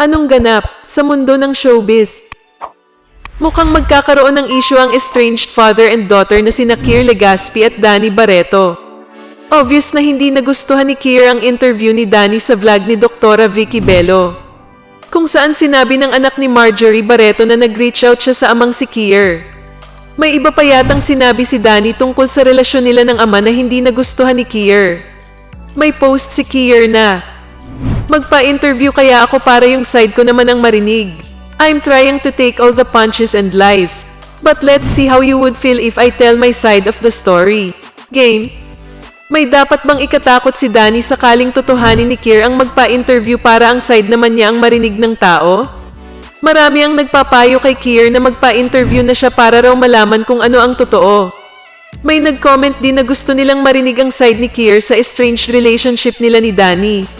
Anong ganap sa mundo ng showbiz? Mukhang magkakaroon ng issue ang estranged father and daughter na sina Kier Legaspi at Danny Barreto. Obvious na hindi nagustuhan ni Kier ang interview ni Danny sa vlog ni Doktora Vicky Bello. Kung saan sinabi ng anak ni Marjorie Barreto na nag-reach out siya sa amang si Kier. May iba pa yatang sinabi si Danny tungkol sa relasyon nila ng ama na hindi nagustuhan ni Kier. May post si Kier na, Magpa-interview kaya ako para yung side ko naman ang marinig. I'm trying to take all the punches and lies. But let's see how you would feel if I tell my side of the story. Game? May dapat bang ikatakot si Danny sakaling totohanin ni Kier ang magpa-interview para ang side naman niya ang marinig ng tao? Marami ang nagpapayo kay Kier na magpa-interview na siya para raw malaman kung ano ang totoo. May nag-comment din na gusto nilang marinig ang side ni Kier sa estranged relationship nila ni Danny.